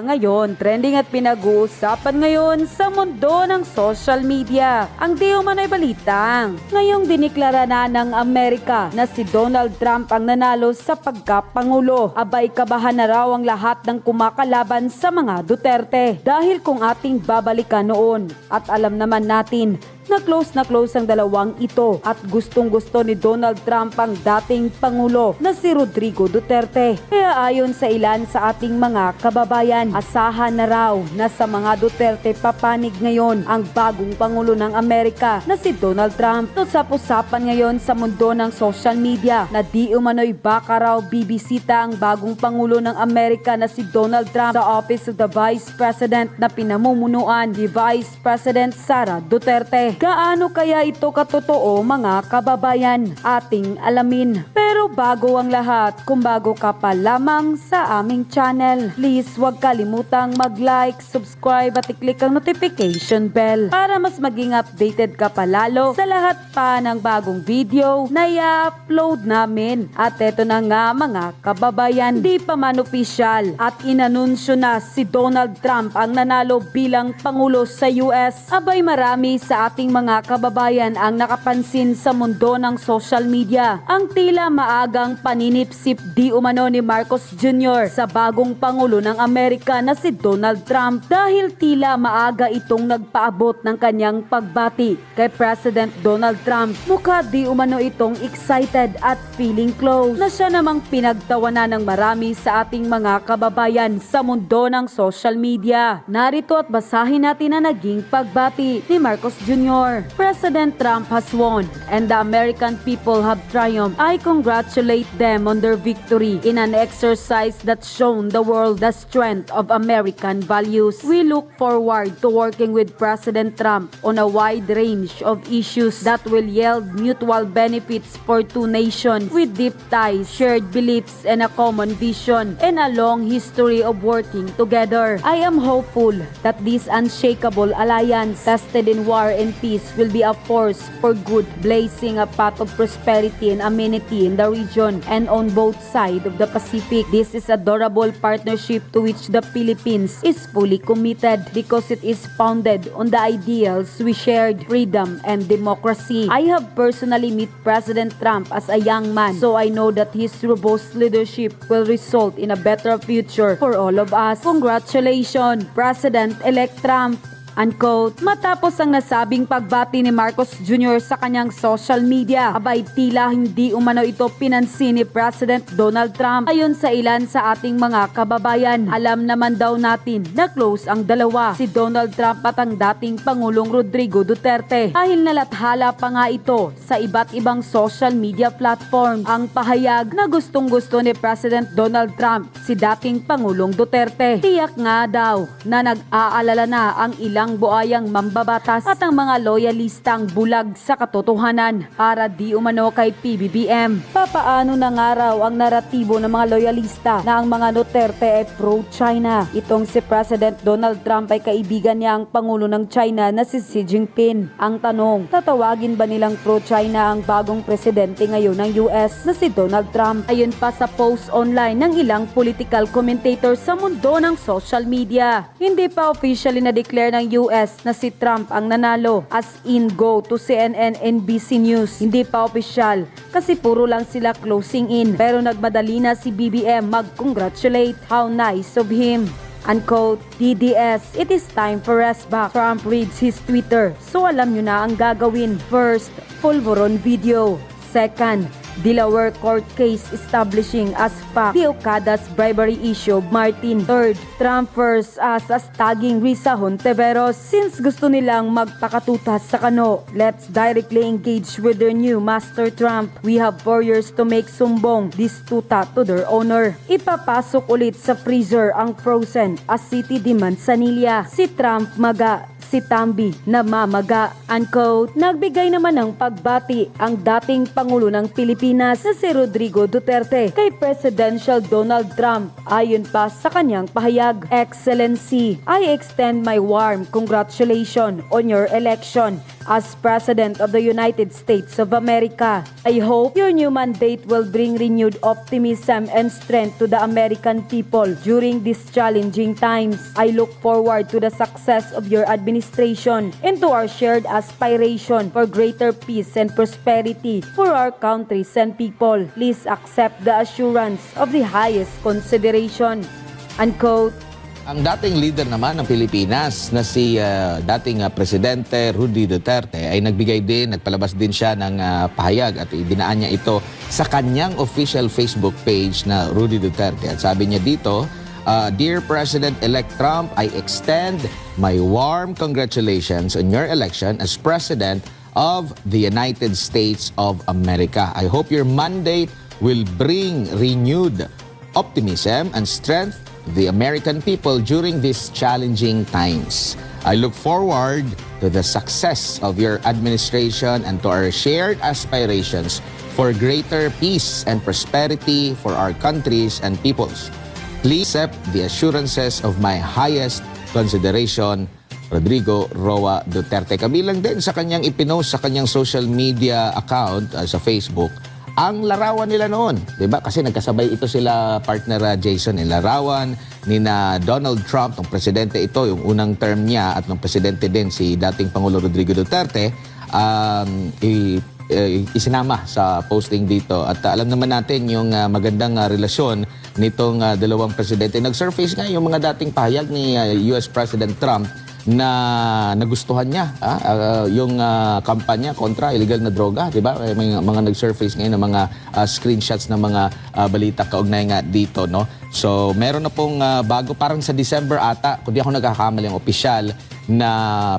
Ngayon, trending at pinag-uusapan ngayon sa mundo ng social media. Ang di umano'y balitang. Ngayong diniklara na ng Amerika na si Donald Trump ang nanalo sa pagkapangulo. Abay kabahan na raw ang lahat ng kumakalaban sa mga Duterte. Dahil kung ating babalikan noon at alam naman natin na close na close ang dalawang ito at gustong gusto ni Donald Trump ang dating Pangulo na si Rodrigo Duterte. Kaya ayon sa ilan sa ating mga kababayan, asahan na raw na sa mga Duterte papanig ngayon ang bagong Pangulo ng Amerika na si Donald Trump. Usap-usapan ngayon sa mundo ng social media na di umano'y baka raw bibisita ang bagong Pangulo ng Amerika na si Donald Trump sa Office of the Vice President na pinamumunuan ni Vice President Sara Duterte. Gaano kaya ito katotoo mga kababayan? Ating alamin. Pero bago ang lahat, kung bago ka pa lamang sa aming channel, please huwag kalimutang mag-like, subscribe at i-click ang notification bell para mas maging updated ka palalo sa lahat pa ng bagong video na i-upload namin. At eto na nga mga kababayan, di pa man opisyal at inanunsyo na si Donald Trump ang nanalo bilang Pangulo sa US. Abay marami sa ating mga kababayan ang nakapansin sa mundo ng social media. Ang tila maagang paninipsip di umano ni Marcos Jr. sa bagong Pangulo ng Amerika na si Donald Trump dahil tila maaga itong nagpaabot ng kanyang pagbati kay President Donald Trump. Mukha di umano itong excited at feeling close na siya namang pinagtawanan ng marami sa ating mga kababayan sa mundo ng social media. Narito at basahin natin na naging pagbati ni Marcos Jr. President Trump has won and the American people have triumphed. I congratulate them on their victory in an exercise that shown the world the strength of American values. We look forward to working with President Trump on a wide range of issues that will yield mutual benefits for two nations with deep ties, shared beliefs, and a common vision and a long history of working together. I am hopeful that this unshakable alliance tested in war and peace will be a force for good, blazing a path of prosperity and amenity in the region and on both sides of the Pacific. This is a durable partnership to which the Philippines is fully committed because it is founded on the ideals we shared, freedom and democracy. I have personally met President Trump as a young man, so I know that his robust leadership will result in a better future for all of us. Congratulations, President-elect Trump. Unquote. Matapos ang nasabing pagbati ni Marcos Jr. sa kanyang social media, abay tila hindi umano ito pinansin ni President Donald Trump. Ayon sa ilan sa ating mga kababayan, alam naman daw natin na close ang dalawa, si Donald Trump at ang dating Pangulong Rodrigo Duterte. Dahil nalathala pa nga ito sa iba't ibang social media platform ang pahayag na gustong gusto ni President Donald Trump si dating Pangulong Duterte. Tiyak nga daw na nag-aalala na ang ilang buayang mambabatas at ang mga loyalistang bulag sa katotohanan para di umano kay PBBM. Papaano na nga ang naratibo ng mga loyalista na ang mga Duterte ay pro-China? Itong si President Donald Trump ay kaibigan niya ang Pangulo ng China na si Xi Jinping. Ang tanong, tatawagin ba nilang pro-China ang bagong presidente ngayon ng US na si Donald Trump? Ayon pa sa post online ng ilang political commentator sa mundo ng social media. Hindi pa officially na-declare ng US na si Trump ang nanalo as in go to CNN NBC News. Hindi pa opisyal kasi puro lang sila closing in. Pero nagmadali na si BBM mag-congratulate. How nice of him. Unquote, DDS, it is time for rest back. Trump reads his Twitter. So alam nyo na ang gagawin. First, Pulveron video. Second, Delaware court case establishing as fact the bribery issue Martin. Third, Trump first as as tagging Risa Honteveros since gusto nilang magpakatutas sa kano. Let's directly engage with their new master Trump. We have four years to make sumbong this tuta to their owner. Ipapasok ulit sa freezer ang frozen as city de Manzanilla. Si Trump maga si Tambi na mamaga. Unquote. Nagbigay naman ng pagbati ang dating Pangulo ng Pilipinas na si Rodrigo Duterte kay Presidential Donald Trump. Ayon pa sa kanyang pahayag, Excellency, I extend my warm congratulations on your election as President of the United States of America. I hope your new mandate will bring renewed optimism and strength to the American people during these challenging times. I look forward to the success of your administration and to our shared aspiration for greater peace and prosperity for our countries and people. Please accept the assurance of the highest consideration. Unquote. Ang dating leader naman ng Pilipinas na si ah, dating ah, Presidente Rudy Duterte ay nagbigay din, nagpalabas din siya ng ah, pahayag at idinaan niya ito sa kanyang official Facebook page na Rudy Duterte. At sabi niya dito, ah, Dear President-elect Trump, I extend my warm congratulations on your election as President of the United States of America. I hope your mandate will bring renewed optimism and strength to the American people during these challenging times. I look forward to the success of your administration and to our shared aspirations for greater peace and prosperity for our countries and peoples. Please accept the assurances of my highest consideration, Rodrigo Roa Duterte. Kabilang din sa kanyang ipinost sa kanyang social media account uh, sa Facebook ang larawan nila noon, 'di ba? Kasi nagkasabay ito sila partner uh, Jason, eh, larawan ni na Donald Trump, ng presidente ito, yung unang term niya at ng presidente din si dating Pangulo Rodrigo Duterte, um, i- eh, isinama sa posting dito. At uh, alam naman natin yung uh, magandang uh, relasyon nitong uh, dalawang presidente. Nag-surface nga yung mga dating pahayag ni uh, US President Trump na nagustuhan niya ah, ah, yung ah, kampanya kontra illegal na droga, 'di ba? May mga, nag-surface ngayon ng mga ah, screenshots ng mga ah, balita kaugnay nga dito, no? So, meron na pong ah, bago parang sa December ata, kung di ako nagkakamali, ang opisyal na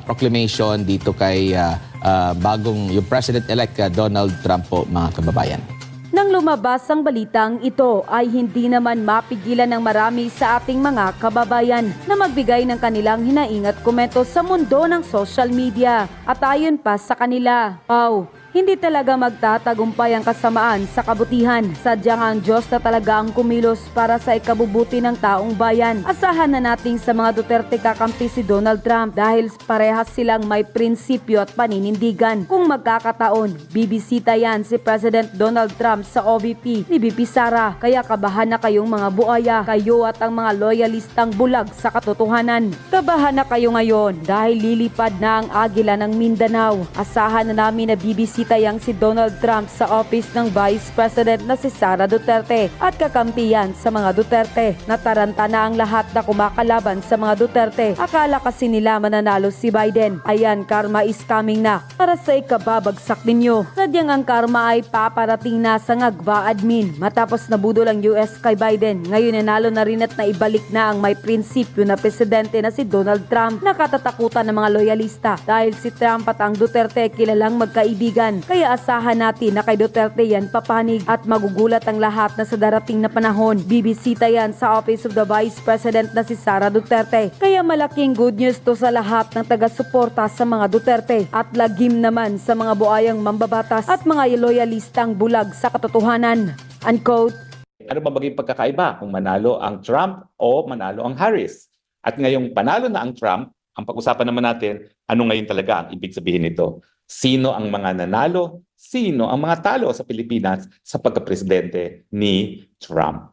proclamation dito kay ah, ah, bagong yung President-elect ah, Donald Trump po, mga kababayan. Nang lumabas ang balitang ito ay hindi naman mapigilan ng marami sa ating mga kababayan na magbigay ng kanilang hinaing at komento sa mundo ng social media. At ayon pa sa kanila, Pau, hindi talaga magtatagumpay ang kasamaan sa kabutihan. Sadyang ang Diyos na talaga ang kumilos para sa ikabubuti ng taong bayan. Asahan na nating sa mga Duterte kakampi si Donald Trump dahil parehas silang may prinsipyo at paninindigan. Kung magkakataon, bibisita yan si President Donald Trump sa OVP ni BP Sara. Kaya kabahan na kayong mga buaya, kayo at ang mga loyalistang bulag sa katotohanan. Kabahan na kayo ngayon dahil lilipad na ang agila ng Mindanao. Asahan na namin na bibisita yang si Donald Trump sa office ng Vice President na si Sara Duterte at kakampiyan sa mga Duterte. Nataranta na ang lahat na kumakalaban sa mga Duterte. Akala kasi nila mananalo si Biden. Ayan, karma is coming na para sa ikababagsak ninyo. Sadyang ang karma ay paparating na sa ngagba admin. Matapos nabudol ang US kay Biden, ngayon nanalo na rin at naibalik na ang may prinsipyo na presidente na si Donald Trump. Nakatatakutan ng mga loyalista dahil si Trump at ang Duterte kilalang magkaibigan. Kaya asahan natin na kay Duterte yan papanig at magugulat ang lahat na sa darating na panahon. Bibisita yan sa Office of the Vice President na si Sara Duterte. Kaya malaking good news to sa lahat ng taga-suporta sa mga Duterte at lagim naman sa mga buayang mambabatas at mga loyalistang bulag sa katotohanan. Unquote. Ano ba maging pagkakaiba kung manalo ang Trump o manalo ang Harris? At ngayong panalo na ang Trump, ang pag-usapan naman natin, ano ngayon talaga ang ibig sabihin nito? Sino ang mga nanalo? Sino ang mga talo sa Pilipinas sa pagka-presidente ni Trump?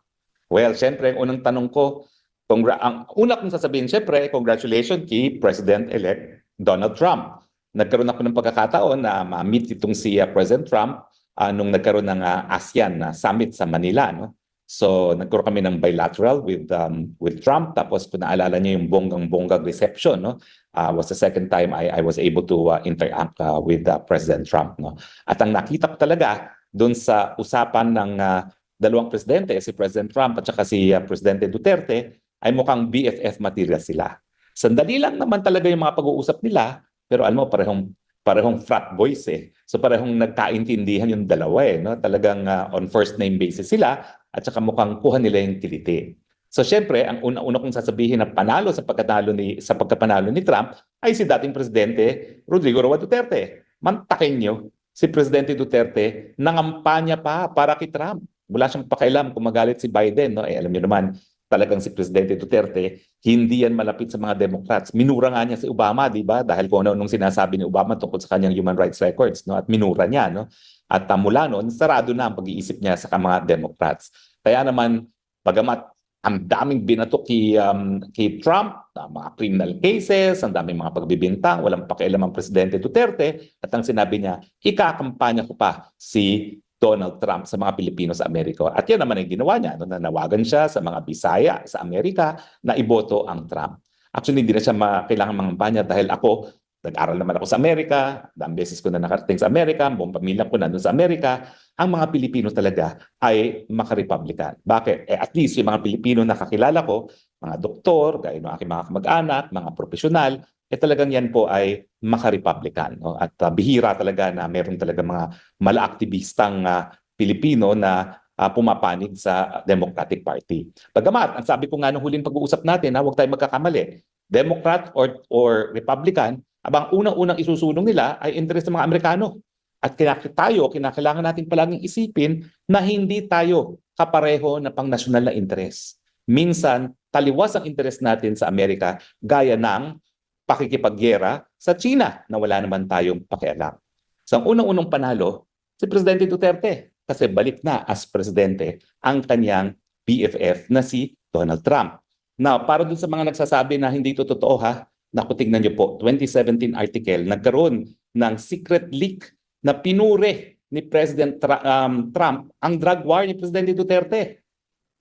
Well, syempre, ang unang tanong ko, congra- ang una kong sasabihin, syempre, congratulations kay President-elect Donald Trump. Nagkaroon ako ng pagkakataon na ma-meet itong si uh, President Trump uh, nung nagkaroon ng uh, ASEAN na summit sa Manila. No? So nagkaroon kami ng bilateral with um, with Trump tapos kung naalala niyo yung bonggang-bonggang reception no uh, was the second time I I was able to uh, interact uh, with uh, President Trump no? At ang nakita ko talaga doon sa usapan ng uh, dalawang presidente si President Trump at saka si uh, Presidente Duterte ay mukhang BFF material sila. Sandali lang naman talaga yung mga pag-uusap nila pero alam mo parehong parehong frat boys eh. So parehong nagkaintindihan yung dalawa eh no? Talagang uh, on first name basis sila at saka mukhang kuha nila yung kiliti. So syempre, ang una-una kong sasabihin na panalo sa pagkatalo ni sa pagkapanalo ni Trump ay si dating presidente Rodrigo Roa Duterte. Mantakin niyo, si Presidente Duterte nangampanya pa para kay Trump. Wala siyang pakialam kung magalit si Biden, no? Eh alam niyo naman, talagang si Presidente Duterte, hindi yan malapit sa mga Democrats. Minura nga niya si Obama, di ba? Dahil kung ano nung sinasabi ni Obama tungkol sa kanyang human rights records, no? At minura niya, no? At uh, mula noon, sarado na ang pag-iisip niya sa mga Democrats. Kaya naman, bagamat ang daming binato kay, um, kay Trump, na mga criminal cases, ang daming mga pagbibintang, walang pakialam ang Presidente Duterte, at ang sinabi niya, ikakampanya ko pa si Donald Trump sa mga Pilipino sa Amerika. At yan naman ang ginawa niya. No? Nanawagan siya sa mga Bisaya sa Amerika na iboto ang Trump. Actually, hindi na siya ma- kailangan mangampanya dahil ako, nag-aral naman ako sa Amerika, dang beses ko na nakarating sa Amerika, buong pamilya ko nandun sa Amerika, ang mga Pilipino talaga ay maka-Republican. Bakit? Eh, at least yung mga Pilipino na kakilala ko, mga doktor, gaya ng aking mga kamag-anak, mga profesional, eh talagang yan po ay maka-Republican. No? At uh, bihira talaga na meron talaga mga malaaktivistang uh, Pilipino na uh, pumapanig sa Democratic Party. Bagamat, ang sabi ko nga nung huling pag-uusap natin, ha, huwag tayo magkakamali. Democrat or, or Republican, abang unang-unang isusunong nila ay interest ng mga Amerikano. At kaya tayo, kinakailangan natin palaging isipin na hindi tayo kapareho na pang nasyonal na interest. Minsan, taliwas ang interest natin sa Amerika gaya ng pakikipagyera sa China na wala naman tayong pakialam. So ang unang-unang panalo, si Presidente Duterte kasi balik na as presidente ang kanyang BFF na si Donald Trump. Now, para dun sa mga nagsasabi na hindi ito totoo ha, naku tignan niyo po, 2017 article, nagkaroon ng secret leak na pinure ni President um, Trump ang drug war ni Presidente Duterte.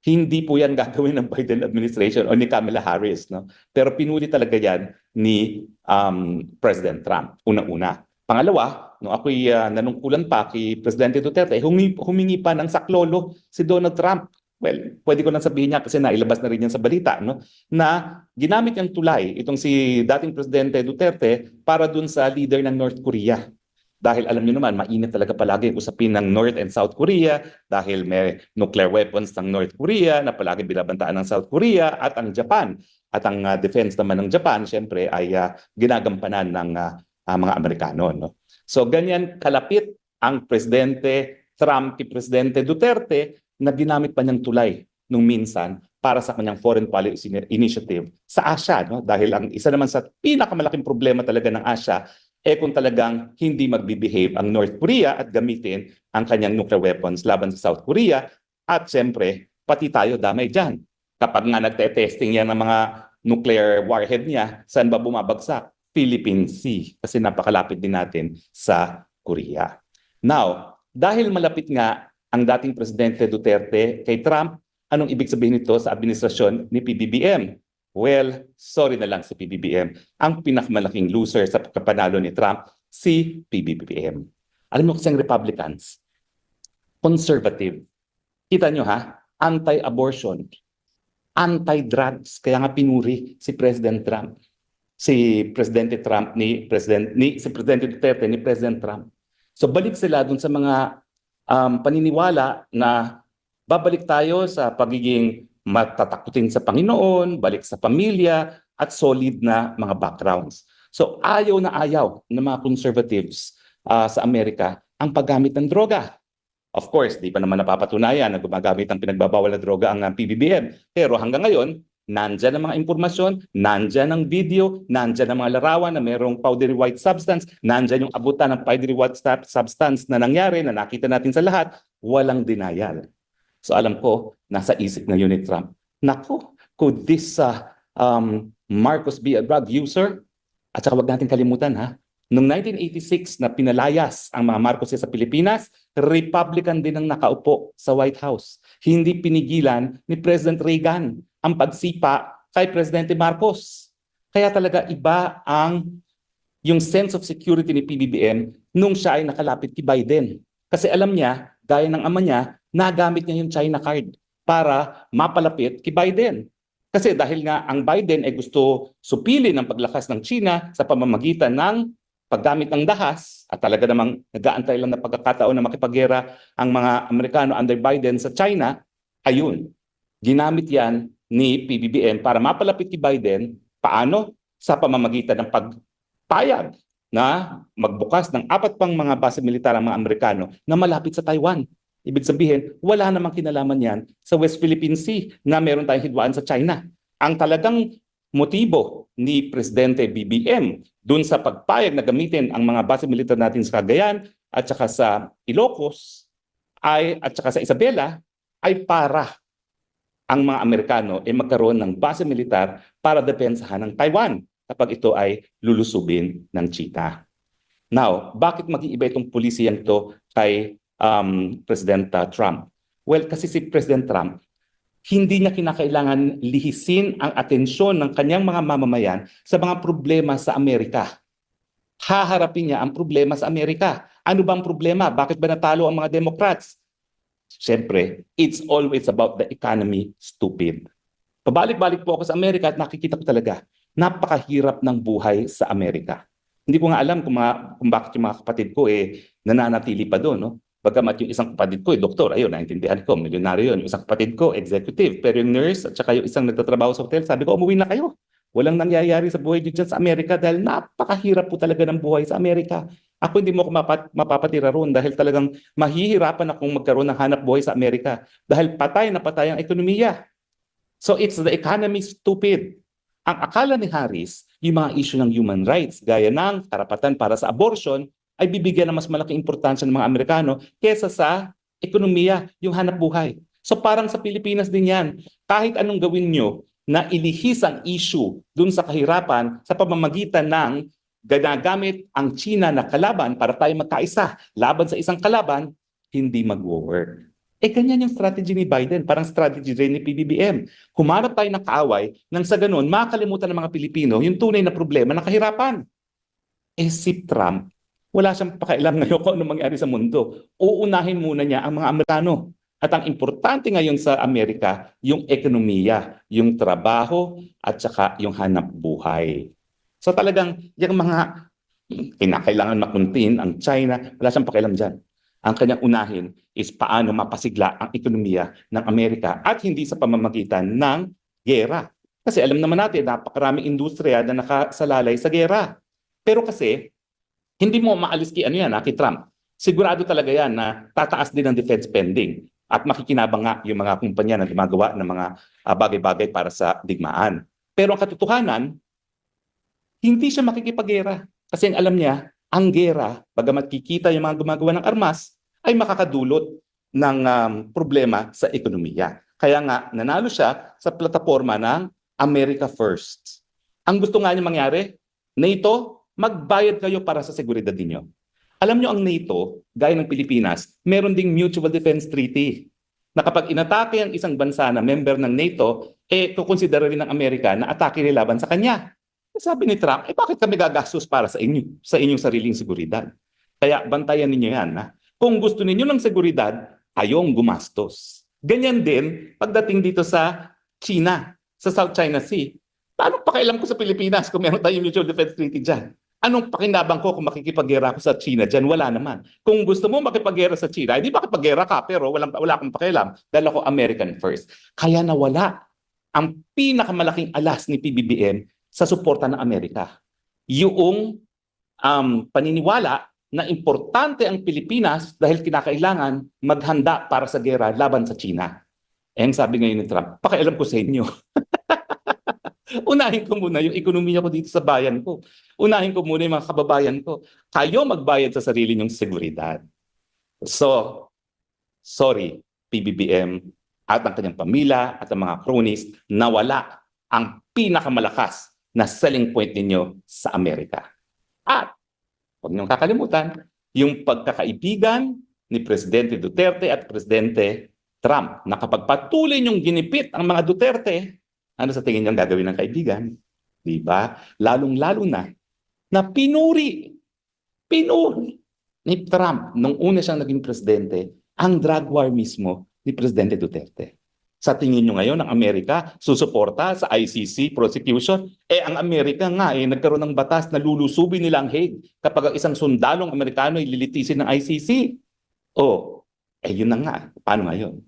Hindi po yan gagawin ng Biden administration o ni Kamala Harris. No? Pero pinuli talaga yan ni um, President Trump, unang-una. Pangalawa, nung ako'y uh, nanungkulan pa kay Presidente Duterte, humingi, humingi pa ng saklolo si Donald Trump. Well, pwede ko nang sabihin niya kasi nailabas na rin yan sa balita, no? na ginamit niyang tulay itong si dating Presidente Duterte para dun sa leader ng North Korea. Dahil alam niyo naman, mainit talaga palagi ang usapin ng North and South Korea dahil may nuclear weapons ng North Korea na palagi binabantaan ng South Korea at ang Japan. At ang uh, defense naman ng Japan, siyempre, ay uh, ginagampanan ng uh, uh, mga Amerikano. No? So ganyan kalapit ang Presidente Trump kay Presidente Duterte na ginamit pa niyang tulay nung minsan para sa kanyang foreign policy initiative sa Asia. No? Dahil ang isa naman sa pinakamalaking problema talaga ng Asia eh kung talagang hindi magbibehave ang North Korea at gamitin ang kanyang nuclear weapons laban sa South Korea at siyempre pati tayo damay dyan. Kapag nga nagte-testing yan ng mga nuclear warhead niya, saan ba bumabagsak? Philippine Sea kasi napakalapit din natin sa Korea. Now, dahil malapit nga ang dating Presidente Duterte kay Trump, anong ibig sabihin nito sa administrasyon ni PBBM? Well, sorry na lang si PBBM. Ang pinakamalaking loser sa pagkapanalo ni Trump, si PBBM. Alam mo kasi ang Republicans, conservative. Kita nyo ha, anti-abortion, anti-drugs. Kaya nga pinuri si President Trump. Si Presidente Trump ni President ni si Presidente Duterte ni President Trump. So balik sila dun sa mga um, paniniwala na babalik tayo sa pagiging matatakutin sa Panginoon, balik sa pamilya, at solid na mga backgrounds. So ayaw na ayaw ng mga conservatives uh, sa Amerika ang paggamit ng droga. Of course, di pa naman napapatunayan na gumagamit ng pinagbabawal na droga ang uh, PBBM. Pero hanggang ngayon, nandyan ang mga impormasyon, nandyan ang video, nandyan ang mga larawan na mayroong powdery white substance, nandyan yung abutan ng powdery white substance na nangyari, na nakita natin sa lahat, walang denial. So alam ko, nasa isip na yun ni Trump. Nako, could this uh, um, Marcos be a drug user? At saka wag natin kalimutan ha, noong 1986 na pinalayas ang mga Marcos sa Pilipinas, Republican din ang nakaupo sa White House. Hindi pinigilan ni President Reagan ang pagsipa kay Presidente Marcos. Kaya talaga iba ang yung sense of security ni PBBM nung siya ay nakalapit kay Biden. Kasi alam niya, gaya ng ama niya, nagamit niya yung China card para mapalapit kay Biden. Kasi dahil nga ang Biden ay gusto supilin ang paglakas ng China sa pamamagitan ng paggamit ng dahas at talaga namang nag-aantay lang na pagkakataon na makipaggera ang mga Amerikano under Biden sa China, ayun, ginamit yan ni PBBM para mapalapit kay Biden paano sa pamamagitan ng pagpayag na magbukas ng apat pang mga base militar ang mga Amerikano na malapit sa Taiwan. Ibig sabihin, wala namang kinalaman yan sa West Philippine Sea na meron tayong hidwaan sa China. Ang talagang motibo ni Presidente BBM dun sa pagpayag na gamitin ang mga base militar natin sa Cagayan at saka sa Ilocos ay at saka sa Isabela ay para ang mga Amerikano ay magkaroon ng base militar para depensahan ng Taiwan kapag ito ay lulusubin ng Chita. Now, bakit mag-iiba itong pulisiyang ito kay um, President uh, Trump? Well, kasi si President Trump, hindi niya kinakailangan lihisin ang atensyon ng kanyang mga mamamayan sa mga problema sa Amerika. Haharapin niya ang problema sa Amerika. Ano bang problema? Bakit ba natalo ang mga Democrats? Siyempre, it's always about the economy, stupid. Pabalik-balik po ako sa Amerika at nakikita ko talaga, napakahirap ng buhay sa Amerika. Hindi ko nga alam kung, mga, kung bakit yung mga kapatid ko eh nananatili pa doon. No? Bagamat yung isang kapatid ko, eh, doktor, ayun, naintindihan ko, milyonaryo yun. Yung isang kapatid ko, executive. Pero yung nurse at saka yung isang nagtatrabaho sa hotel, sabi ko, umuwi na kayo. Walang nangyayari sa buhay dyan sa Amerika dahil napakahirap po talaga ng buhay sa Amerika. Ako hindi mo ako mapat, mapapatira roon dahil talagang mahihirapan akong magkaroon ng hanap buhay sa Amerika dahil patay na patay ang ekonomiya. So it's the economy stupid. Ang akala ni Harris, yung mga issue ng human rights, gaya ng karapatan para sa abortion, ay bibigyan ng mas malaking importansya ng mga Amerikano kesa sa ekonomiya, yung hanap buhay. So parang sa Pilipinas din yan, kahit anong gawin nyo na ilihis ang issue dun sa kahirapan sa pamamagitan ng ginagamit ang China na kalaban para tayo magkaisa laban sa isang kalaban, hindi mag-work. Eh, ganyan yung strategy ni Biden. Parang strategy rin ni PBBM. Humarap tayo ng kaaway nang sa ganun, makakalimutan ng mga Pilipino yung tunay na problema ng kahirapan. Eh, si Trump, wala siyang pakialam ngayon kung ano mangyari sa mundo. Uunahin muna niya ang mga Amerikano. At ang importante ngayon sa Amerika, yung ekonomiya, yung trabaho, at saka yung hanap buhay. So talagang yung mga kinakailangan makuntin ang China, wala siyang pakialam dyan. Ang kanyang unahin is paano mapasigla ang ekonomiya ng Amerika at hindi sa pamamagitan ng gera. Kasi alam naman natin, napakaraming industriya na nakasalalay sa gera. Pero kasi, hindi mo maalis kay ano yan, ha, kay Trump. Sigurado talaga yan na tataas din ang defense spending at makikinabang nga yung mga kumpanya na gumagawa ng mga ah, bagay-bagay para sa digmaan. Pero ang katotohanan, hindi siya makikipaggera. Kasi alam niya, ang gera, bagamat kikita yung mga gumagawa ng armas, ay makakadulot ng um, problema sa ekonomiya. Kaya nga, nanalo siya sa plataforma ng America First. Ang gusto nga niya mangyari, NATO, magbayad kayo para sa seguridad ninyo. Alam nyo ang NATO, gaya ng Pilipinas, meron ding Mutual Defense Treaty na kapag inatake ang isang bansa na member ng NATO, eh kukonsidera rin ng Amerika na atake nila laban sa kanya. Sabi ni Trump, eh bakit kami gagastos para sa inyo, sa inyong sariling seguridad? Kaya bantayan ninyo yan. Ha? Kung gusto ninyo ng seguridad, kayong gumastos. Ganyan din pagdating dito sa China, sa South China Sea. Paano pakialam ko sa Pilipinas kung meron tayong mutual defense treaty dyan? Anong pakinabang ko kung makikipaggera ako sa China dyan? Wala naman. Kung gusto mo makipaggera sa China, hindi makipaggera ka, pero walang, wala akong pakialam dahil ako American first. Kaya nawala ang pinakamalaking alas ni PBBM sa suporta ng Amerika. Yung um, paniniwala na importante ang Pilipinas dahil kinakailangan maghanda para sa gera laban sa China. Eh, sabi ngayon ni Trump, pakialam ko sa inyo. Unahin ko muna yung ekonomiya ko dito sa bayan ko. Unahin ko muna yung mga kababayan ko. Kayo magbayad sa sarili nyong seguridad. So, sorry, PBBM at ang kanyang pamilya at ang mga cronies, nawala ang pinakamalakas na selling point ninyo sa Amerika. At, huwag niyong kakalimutan, yung pagkakaibigan ni Presidente Duterte at Presidente Trump na kapag patuloy niyong ginipit ang mga Duterte, ano sa tingin niyang gagawin ng kaibigan? Di ba? Lalong-lalo na na pinuri, pinuri ni Trump nung una siyang naging presidente ang drug war mismo ni Presidente Duterte. Sa tingin nyo ngayon, ang Amerika susuporta sa ICC prosecution? Eh, ang Amerika nga, eh, nagkaroon ng batas na lulusubin nila ang Hague kapag ang isang sundalong Amerikano ay lilitisin ng ICC. Oh, eh yun na nga. Paano ngayon?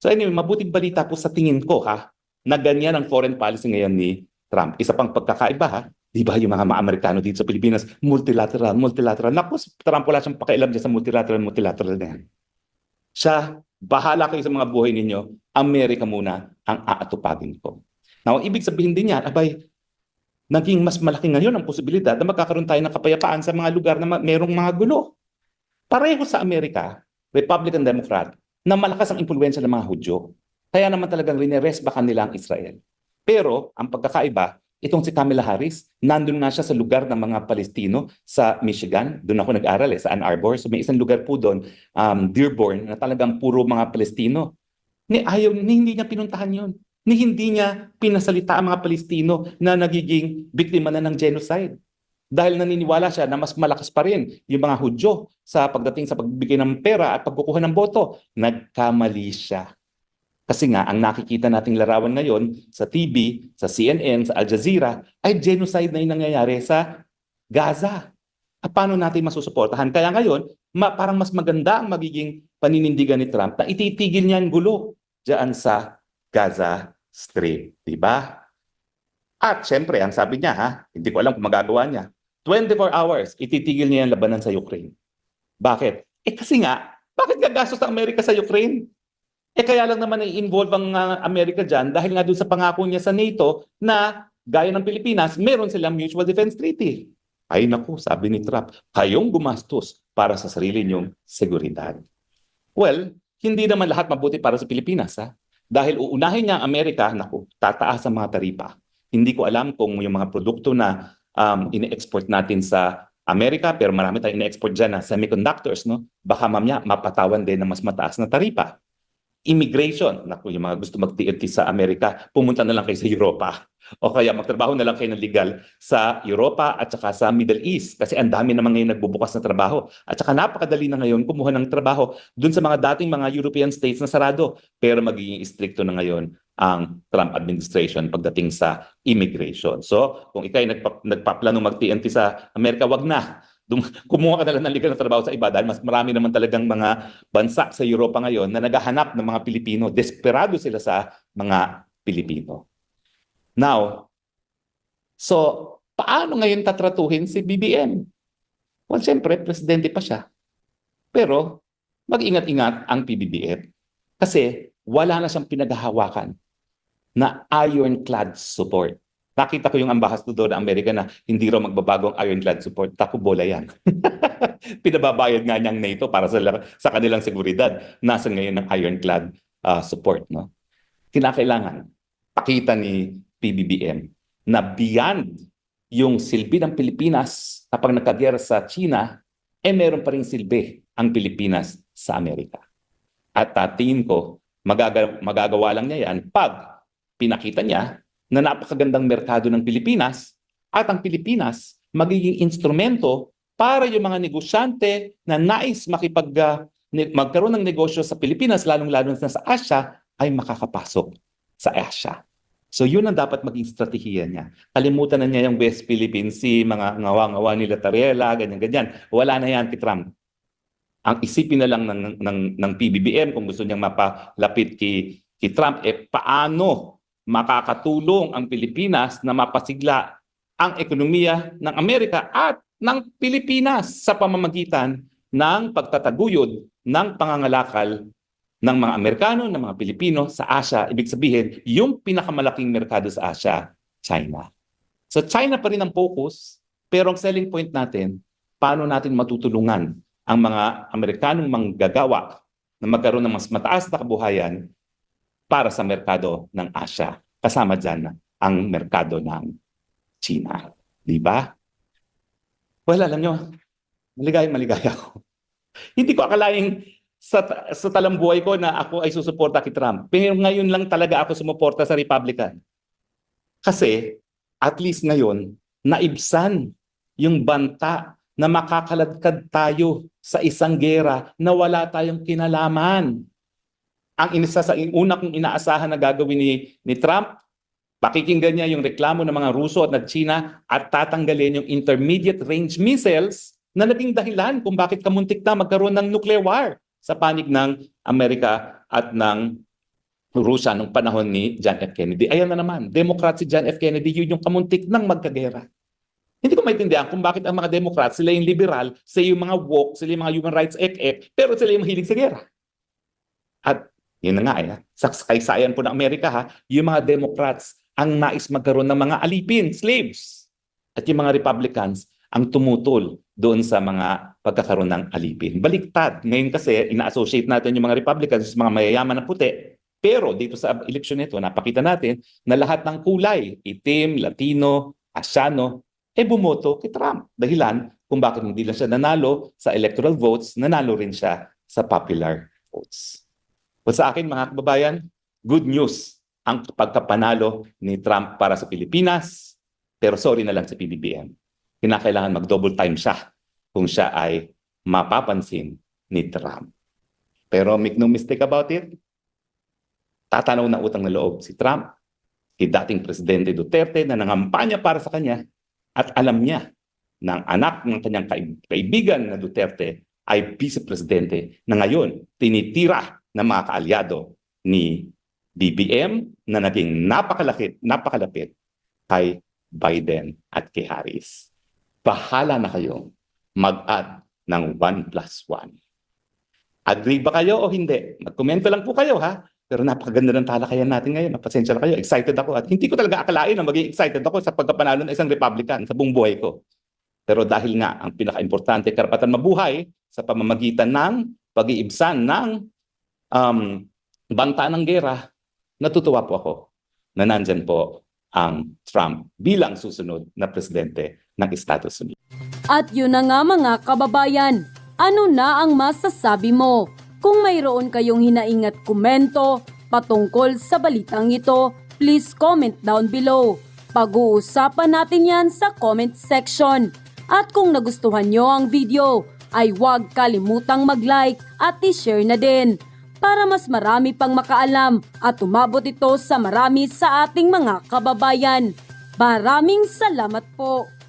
So anyway, mabuting balita po sa tingin ko ha, na ganyan ang foreign policy ngayon ni Trump. Isa pang pagkakaiba ha, di ba yung mga mga Amerikano dito sa Pilipinas, multilateral, multilateral. Naku, Trump wala siyang pakialam dyan sa multilateral, multilateral na yan. siya, bahala kayo sa mga buhay ninyo, Amerika muna ang aatupagin ko. Now, ibig sabihin din yan, abay, naging mas malaki ngayon ang posibilidad na magkakaroon tayo ng kapayapaan sa mga lugar na merong mga gulo. Pareho sa Amerika, Republican Democrat, na malakas ang impluensya ng mga Hudyo. Kaya naman talagang rineres ba kanila ang Israel. Pero, ang pagkakaiba, itong si Kamala Harris, nandun nga siya sa lugar ng mga Palestino sa Michigan. Doon ako nag-aral eh, sa Ann Arbor. So may isang lugar po doon, um, Dearborn, na talagang puro mga Palestino. Ni ayaw, ni hindi niya pinuntahan yon. Ni hindi niya pinasalita ang mga Palestino na nagiging biktima na ng genocide. Dahil naniniwala siya na mas malakas pa rin yung mga Hudyo sa pagdating sa pagbibigay ng pera at pagkukuha ng boto. Nagkamali siya. Kasi nga, ang nakikita nating larawan ngayon sa TV, sa CNN, sa Al Jazeera, ay genocide na yung nangyayari sa Gaza. At paano natin masusuportahan? Kaya ngayon, ma- parang mas maganda ang magiging paninindigan ni Trump na ititigil niya ang gulo dyan sa Gaza Strip. Ba? At syempre, ang sabi niya, ha, hindi ko alam kung magagawa niya, 24 hours, ititigil niya ang labanan sa Ukraine. Bakit? Eh kasi nga, bakit gagastos ang Amerika sa Ukraine? Eh kaya lang naman i-involve ang uh, Amerika dyan dahil nga doon sa pangako niya sa NATO na gaya ng Pilipinas, meron silang Mutual Defense Treaty. Ay naku, sabi ni Trump, kayong gumastos para sa sarili niyong seguridad. Well, hindi naman lahat mabuti para sa Pilipinas. Ha? Dahil uunahin niya ang Amerika, naku, tataas ang mga taripa. Hindi ko alam kung yung mga produkto na um, ine-export natin sa Amerika, pero marami tayong ine-export dyan na semiconductors, no? baka mamaya mapatawan din ng mas mataas na taripa immigration. Naku, yung mga gusto mag-TNT sa Amerika, pumunta na lang kayo sa Europa. O kaya magtrabaho na lang kayo ng legal sa Europa at saka sa Middle East. Kasi ang dami naman ngayon nagbubukas na trabaho. At saka napakadali na ngayon kumuha ng trabaho dun sa mga dating mga European states na sarado. Pero magiging istrikto na ngayon ang Trump administration pagdating sa immigration. So, kung ikay nagpa, nagpaplano mag-TNT sa Amerika, wag na. Dum- kumuha ka na ng legal na trabaho sa iba dahil mas marami naman talagang mga bansa sa Europa ngayon na naghahanap ng mga Pilipino. Desperado sila sa mga Pilipino. Now, so paano ngayon tatratuhin si BBM? Well, siyempre, presidente pa siya. Pero mag-ingat-ingat ang PBBM kasi wala na siyang pinaghahawakan na ironclad support. Nakita ko yung ambassador ng Amerika na hindi raw magbabago ang ironclad support. Tapo bola yan. Pinababayad nga niyang NATO para sa, sa kanilang seguridad. Nasa ngayon ng ironclad uh, support. No? Kinakailangan pakita ni PBBM na beyond yung silbi ng Pilipinas kapag nagkagyera sa China, eh meron pa rin silbi ang Pilipinas sa Amerika. At uh, ko, magaga- magagawa lang niya yan pag pinakita niya na napakagandang merkado ng Pilipinas at ang Pilipinas magiging instrumento para yung mga negosyante na nais makipag ne- magkaroon ng negosyo sa Pilipinas lalong-lalo na sa Asia ay makakapasok sa Asia. So yun ang dapat maging strategiya niya. Kalimutan na niya yung West Philippine Sea, mga ngawa-ngawa nila Tariela, ganyan-ganyan. Wala na yan kay Trump. Ang isipin na lang ng, ng, ng PBBM kung gusto niyang mapalapit kay, kay Trump, eh paano makakatulong ang Pilipinas na mapasigla ang ekonomiya ng Amerika at ng Pilipinas sa pamamagitan ng pagtataguyod ng pangangalakal ng mga Amerikano, ng mga Pilipino sa Asia. Ibig sabihin, yung pinakamalaking merkado sa Asia, China. So China pa rin ang focus, pero ang selling point natin, paano natin matutulungan ang mga Amerikanong manggagawa na magkaroon ng mas mataas na kabuhayan para sa merkado ng Asia. Kasama dyan ang merkado ng China. Di ba? Well, alam nyo, maligayang maligaya ako. Hindi ko akalaing sa, sa talambuhay ko na ako ay susuporta kay Trump. Pero ngayon lang talaga ako sumuporta sa Republican. Kasi, at least ngayon, naibsan yung banta na makakaladkad tayo sa isang gera na wala tayong kinalaman. Ang inisa sa una kong inaasahan na gagawin ni, ni Trump, pakikinggan niya yung reklamo ng mga Ruso at ng China at tatanggalin yung intermediate range missiles na naging dahilan kung bakit kamuntik na magkaroon ng nuclear war sa panig ng Amerika at ng Russia nung panahon ni John F. Kennedy. Ayan na naman, Democrat si John F. Kennedy, yun yung kamuntik ng magkagera. Hindi ko maintindihan kung bakit ang mga Democrat, sila yung liberal, sila yung mga woke, sila yung mga human rights ek-ek, pero sila yung mahilig sa gera. At yun na nga eh, sa kaysayan po ng Amerika ha, yung mga Democrats ang nais magkaroon ng mga alipin, slaves. At yung mga Republicans ang tumutol doon sa mga pagkakaroon ng alipin. Baliktad. Ngayon kasi, ina-associate natin yung mga Republicans sa mga mayayaman na puti. Pero dito sa eleksyon nito, napakita natin na lahat ng kulay, itim, Latino, Asyano, eh bumoto kay Trump. Dahilan kung bakit hindi lang siya nanalo sa electoral votes, nanalo rin siya sa popular votes. But sa akin mga kababayan, good news ang pagkapanalo ni Trump para sa Pilipinas, pero sorry na lang sa PBBM. Kinakailangan mag-double time siya kung siya ay mapapansin ni Trump. Pero make no mistake about it, tatanaw na utang na loob si Trump kay dating Presidente Duterte na nangampanya para sa kanya at alam niya ng anak ng kanyang kaib- kaibigan na Duterte ay vice-presidente na ngayon tinitira ng mga kaalyado ni BBM na naging napakalapit, napakalapit kay Biden at kay Harris. Bahala na kayong mag-add ng 1 plus 1. Agree ba kayo o hindi? Magkomento lang po kayo ha. Pero napakaganda ng talakayan natin ngayon. Pasensya na kayo. Excited ako. At hindi ko talaga akalain na maging excited ako sa pagkapanalo ng isang Republican sa buong buhay ko. Pero dahil nga ang pinaka-importante karapatan mabuhay sa pamamagitan ng pag-iibsan ng um, banta ng gera, natutuwa po ako na nandyan po ang Trump bilang susunod na presidente ng Estados Unidos. At yun na nga mga kababayan, ano na ang masasabi mo? Kung mayroon kayong hinaingat komento patungkol sa balitang ito, please comment down below. Pag-uusapan natin yan sa comment section. At kung nagustuhan nyo ang video, ay huwag kalimutang mag-like at i-share na din para mas marami pang makaalam at umabot ito sa marami sa ating mga kababayan. Maraming salamat po!